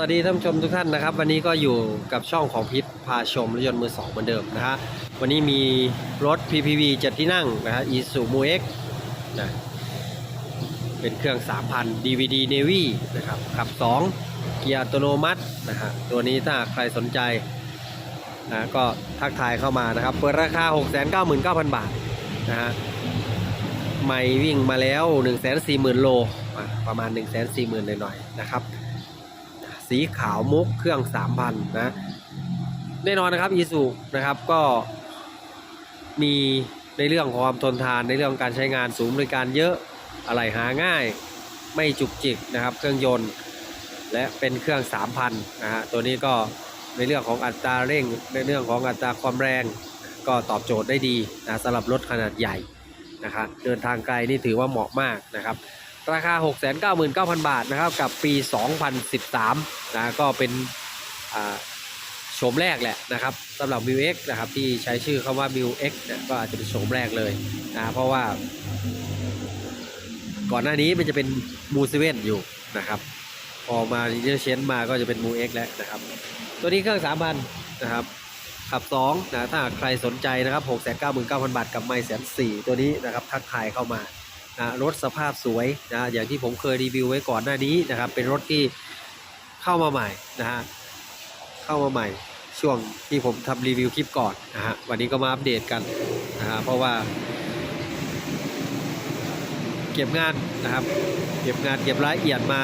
วัสดีท่านผู้ชมทุกท่านนะครับ วันนี้ก็อยู่กับช่องของพิษพาชมรถยนต์มือสองเหมือนเดิมนะฮะวันนี้มีรถ PPV 7ที่นั่งนะฮะ Isuzu m u X นะเป็นเครื่อง 3,000 DVD Navy นะครับขับ 2 เกียร์อัตโนมัตินะฮะตัวนี้ถ้าใครสนใจนะก็ทักทายเข้ามานะครับ เปิดราคา 699,000 บาทนะฮะไม่วิ่งมาแล้ว 140,000 โลอะประมาณ 140,000หน่อยๆนะครับ สีขาวมุกเครื่อง 3,000 นะ แน่นอนนะครับอีซูนะครับก็มีในเรื่องของความทนทานในเรื่องการใช้งานสูงบริการเยอะอะไรหาง่ายไม่จุกจิกนะครับ เครื่องยนต์ และเป็นเครื่อง 3,000 นะฮะตัวนี้ก็ในเรื่องของอัตราเร่ง ในเรื่องของอัตราความแรง ก็ตอบโจทย์ได้ดีนะสำหรับรถขนาดใหญ่นะครับเดินทางไกลนี่ถือว่าเหมาะมากนะครับ ราคา 699,000 บาทนะครับกับปี 2013นะก็เป็นโฉมแรกแหละนะครับสำหรับ m ิว X นะครับที่ใช้ชื่อคำว่า m ิว X นี่ยก็อาจจะเป็นโฉมแรกเลยนะเพราะว่า ก่อนหน้านี้มันจะเป็นมูเซเว่นอยู่นะครับพอมาเยอเชนมาก็จะเป็นมู X แล้วนะครับ ตัวนี้เครื่อง3,000นนะครับขับ2นะถ้าใครสนใจนะครับ699,000 บาทกับไมค์แสนสี่ตัวนี้นะครับทักทายเข้ามา รถสภาพสวยนะอย่างที่ผมเคยรีวิวไว้ก่อนหน้านี้นะครับ เป็นรถที่เข้ามาใหม่นะฮะเข้ามาใหม่ช่วงที่ผมทำรีวิวคลิปก่อนนะฮะวันนี้ก็มาอัปเดตกันนะฮะเพราะว่า เก็บงานนะครับ เก็บงานเก็บรายละเอียดมา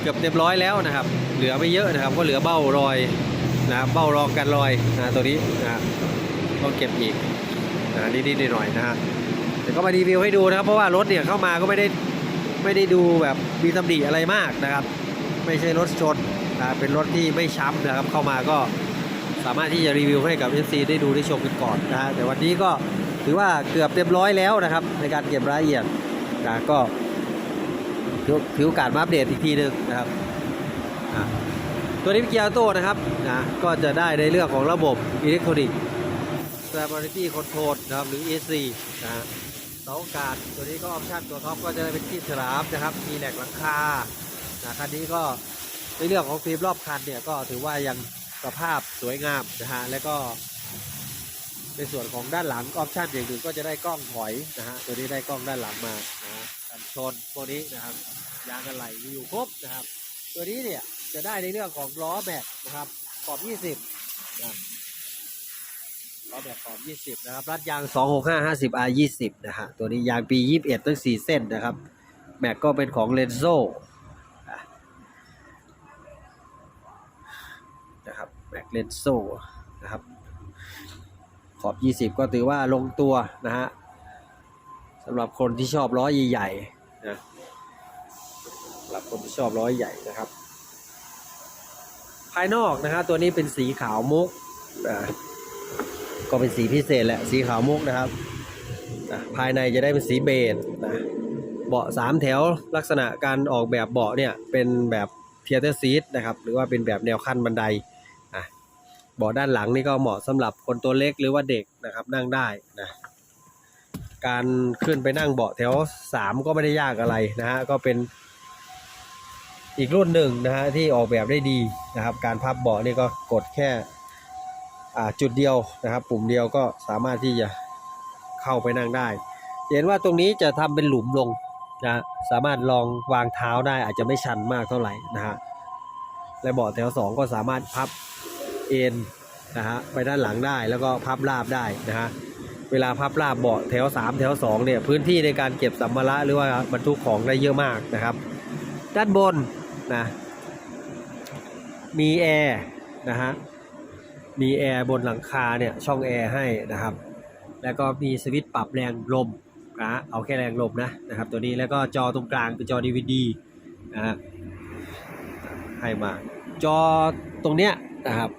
เกือบเต็มร้อยแล้วนะครับ เหลือไม่เยอะนะครับ ก็เหลือเบ้ารอยนะเบ้ารองกันรอยนะตัวนี้นะฮะต้องเก็บอีกนะนิดๆหน่อยๆนะฮะ แต่ก็มารีวิวให้ดูนะครับ เพราะว่ารถเนี่ยเข้ามาก็ไม่ได้ไม่ได้ดูแบบมีตำหนิอะไรมากนะครับ ไม่ใช่รถชนนะเป็นรถที่ไม่ช้ำนะครับ เข้ามาก็สามารถที่จะรีวิวให้กับ FC ได้ดูได้ชมกันก่อนนะฮะแต่วันนี้ก็ถือว่าเกือบเต็มร้อยแล้วนะครับ ในการเก็บรายละเอียดนะก็ถือโอกาสมาอัปเดตอีกทีหนึ่งนะครับอะตัวนี้เป็นเกียร์โต้นะครับนะก็จะได้ในเรื่องของระบบอิเล็กทรอนิกส์ Stability Control นะครับหรือ AC นะฮะ เสาอกาศตัวนี้ก็ออปชั่นตัวท็อปก็จะได้เป็นที่ฉลามนะครับ มีแหลกหลังคานะคันนี้ก็ในเรื่องของฟิล์มรอบคันเนี่ยก็ถือว่ายังสภาพสวยงามนะฮะแล้วก็ ในส่วนของด้านหลังออปชั่นอย่างหนึ่งก็จะได้กล้องถอยนะฮะตัวนี้ได้กล้องด้านหลังมานะฮะกันชนตัวนี้นะครับยางกันไหลมีอยู่ครบนะครับ ตัวนี้เนี่ยจะได้ในเรื่องของล้อแม็กนะครับขอบ 20นะ ล้อแบบขอบ 20 นะครับ รัดยาง 265 50 R 20 นะฮะ ตัวนี้ยางปี 21 ตั้ง 4 เส้นนะครับ แม็กก็เป็นของเลนโซนะครับ แม็กเลนโซนะครับ ขอบ 20 ก็ถือว่าลงตัวนะฮะสำหรับคนที่ชอบล้อใหญ่ๆนะสำหรับคนที่ชอบล้อใหญ่นะครับ ภายนอกนะฮะตัวนี้เป็นสีขาวมุกอ่า ก็เป็นสีพิเศษแหละสีขาวมุกนะครับนะภายในจะได้เป็นสีเบจนะเบาะสามแถวลักษณะการออกแบบเบาะเนี่ยเป็นแบบเทียเตอร์ซีทนะครับหรือว่าเป็นแบบแนวขั้นบันไดอะเบาะด้านหลังนี่ก็เหมาะสำหรับคนตัวเล็กหรือว่าเด็กนะครับนั่งได้นะการขึ้นไปนั่งเบาะแถวสามก็ไม่ได้ยากอะไรนะฮะก็เป็นอีกรุ่นหนึ่งนะฮะที่ออกแบบได้ดีนะครับ การพับเบาะนี่ก็กดแค่ จุดเดียวนะครับ ปุ่มเดียวก็สามารถที่จะเข้าไปนั่งได้ เห็นว่าตรงนี้จะทำเป็นหลุมลงนะสามารถลองวางเท้าได้อาจจะไม่ชันมากเท่าไหร่นะฮะและเบาะแถวสองก็สามารถพับเอ็นนะฮะไปด้านหลังได้แล้วก็พับราบได้นะฮะเวลาพับราบเบาะแถวสามแถวสองเนี่ยพื้นที่ในการเก็บสัมภาระหรือว่าบรรทุกของได้เยอะมากนะครับ ด้านบนนะมีแอร์นะฮะ มีแอร์บนหลังคาเนี่ยช่องแอร์ให้นะครับ แล้วก็มีสวิตช์ปรับแรงลมนะเอาแค่แรงลมนะนะครับตัวนี้แล้วก็จอตรงกลางเป็นจอ DVD นะฮะให้มา จอตรงเนี้ยนะครับ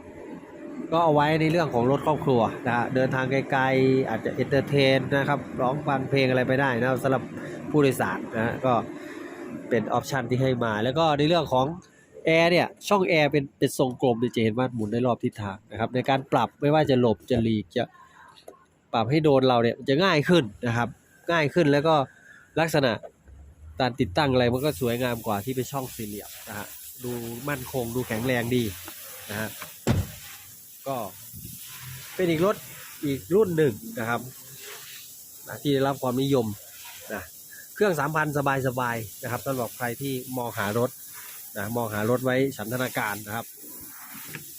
ก็เอาไว้ในเรื่องของรถครอบครัวนะฮะเดินทางไกลๆอาจจะเอนเตอร์เทนนะครับร้องฟังเพลงอะไรไปได้นะสำหรับผู้โดยสารนะฮะก็เป็นออปชันที่ให้มา แล้วก็ในเรื่องของ แอร์เนี่ยช่องแอร์เป็นเป็นทรงกลมเนี่ยจะเห็นว่าหมุนได้รอบทิศทางนะครับในการปรับไม่ว่าจะหลบจะหลีกจะปรับให้โดนเราเนี่ยจะง่ายขึ้นนะครับง่ายขึ้นแล้วก็ลักษณะการติดตั้งอะไรมันก็สวยงามกว่าที่เป็นช่องสี่เหลี่ยมนะฮะดูมั่นคงดูแข็งแรงดีนะฮะก็เป็นอีกรถอีกรุ่นหนึ่งนะครับนะที่ได้รับความนิยมนะเครื่องสามพันสบายสบายๆนะครับสำหรับใครที่มองหารถ นะมองหารถไว้ฉันทนาการนะครับ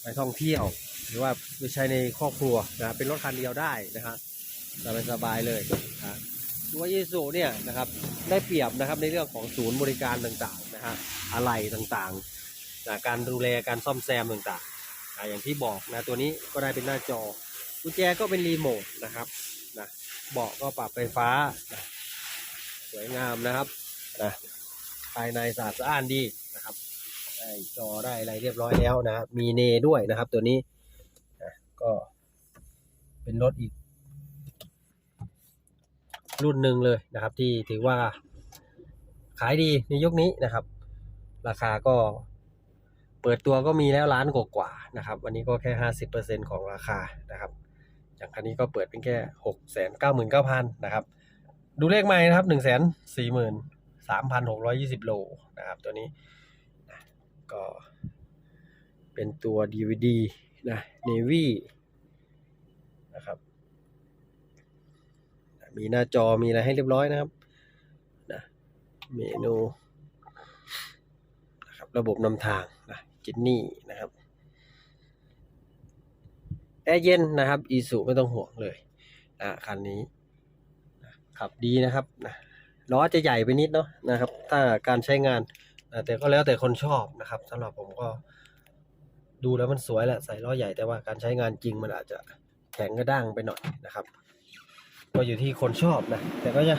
ไปท่องเที่ยว หรือว่าไปใช้ในครอบครัวนะเป็นรถคันเดียวได้นะครับสบายสบายเลยนะตัวยีสุเนี่ยนะครับได้เปรียบนะครับในเรื่องของศูนย์บริการต่างๆนะฮะอะไรต่างๆนะการดูแลการซ่อมแซมต่างๆอะอย่างที่บอกนะตัวนี้ก็ได้เป็นหน้าจอกุญแจก็เป็นรีโมทนะครับนะเบาะก็ปรับไฟฟ้านะสวยงามนะครับนะภายในสะอาดสะอ้านดีนะครับ ได้จอได้อะไรเรียบร้อยแล้วนะครับมีเนด้วยนะครับ ตัวนี้ก็เป็นรถอีก รุ่นหนึ่งเลยนะครับ ที่ถือว่าขายดีในยุคนี้นะครับ ราคาก็เปิดตัวก็มีแล้วล้านกว่านะครับ วันนี้ก็แค่ห้าสิบเปอร์เซ็นของราคานะครับ อย่างคันนี้ก็เปิดเป็นแค่หกแสนเก้าหมื่นเก้าพันนะครับ ดูเลขใหม่นะครับหนึ่งแสนสี่หมื่นสามพันหกร้อยยี่สิบโลนะครับ ตัวนี้ ก็เป็นตัว DVD นะ Navy นะครับ มีหน้าจอมีอะไรให้เรียบร้อยนะครับนะเมนูนะครับระบบนำทางนะจินนี่นะครับแอร์เย็นนะครับอีสุไม่ต้องห่วงเลยนะคันนี้นะขับดีนะครับนะล้อจะใหญ่ไปนิดเนาะนะครับ ถ้าการใช้งาน แต่ก็แล้วแต่คนชอบนะครับสำหรับผมก็ดูแล้วมันสวยแหละใส่ล้อใหญ่แต่ว่าการใช้งานจริงมันอาจจะแข็งกระด้างไปหน่อยนะครับ ก็อยู่ที่คนชอบนะ แต่ก็จะ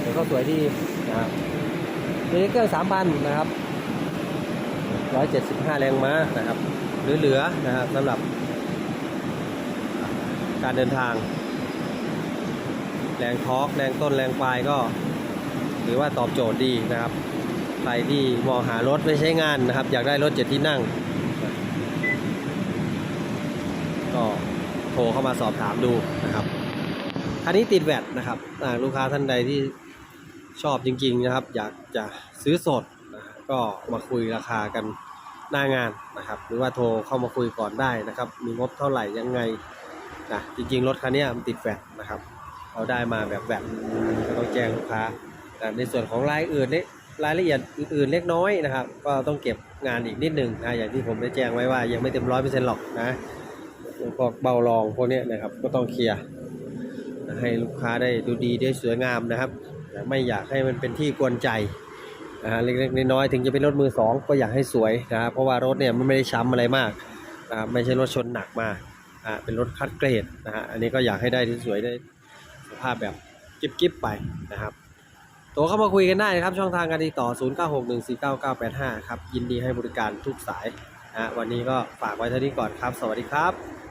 แต่ก็สวยดีนะครับตัวนี้เครื่องสามพันนะครับร้อยเจ็ดสิบห้าแรงม้านะครับ เหลือๆนะครับสำหรับการเดินทาง แรงทอกแรงต้นแรงปลายก็ถือว่าตอบโจทย์ดีนะครับ ใครที่มองหารถไปใช้งานนะครับ อยากได้รถเจ็ดที่นั่ง ก็โทรเข้ามาสอบถามดูนะครับคันนี้ติดแวดนะครับลูกค้าท่านใดที่ชอบจริง ๆนะครับ อยากจะซื้อสดนะก็มาคุยราคากันหน้างานนะครับ หรือว่าโทรเข้ามาคุยก่อนได้นะครับ มีงบเท่าไหร่ยังไงนะจริงๆรถคันนี้มันติดแวดนะครับ เราได้มาแบบแบบต้องแจ้งลูกค้าแต่ในส่วนของรายอื่นเล็กรายละเอียดอื่นเล็กน้อยนะครับ ก็ต้องเก็บงานอีกนิดหนึ่งนะอย่างที่ผมได้แจ้งไว้ว่ายังไม่เต็มร้อยเปอร์เซ็นต์หรอกนะพวกเบารองพวกนี้นะครับก็ต้องเคลียร์ให้ลูกค้าได้ดูดีได้สวยงามนะครับไม่อยากให้มันเป็นที่กวนใจนะฮะเล็กๆน้อยๆถึงจะเป็นรถมือสองก็อยากให้สวยนะครับเพราะว่ารถเนี่ยมันไม่ได้ช้ำอะไรมากนะครับไม่ใช่รถชนหนักมาอ่าเป็นรถคัดเกรดนะฮะอันนี้ก็อยากให้ได้ที่สวยได้ ภาพแบบกิ๊บๆไปนะครับโทรเข้ามาคุยกันได้นะครับช่องทางการติดต่อ 0961499985 ครับ ยินดีให้บริการทุกสายนะวันนี้ก็ฝากไว้เท่านี้ก่อนครับ สวัสดีครับ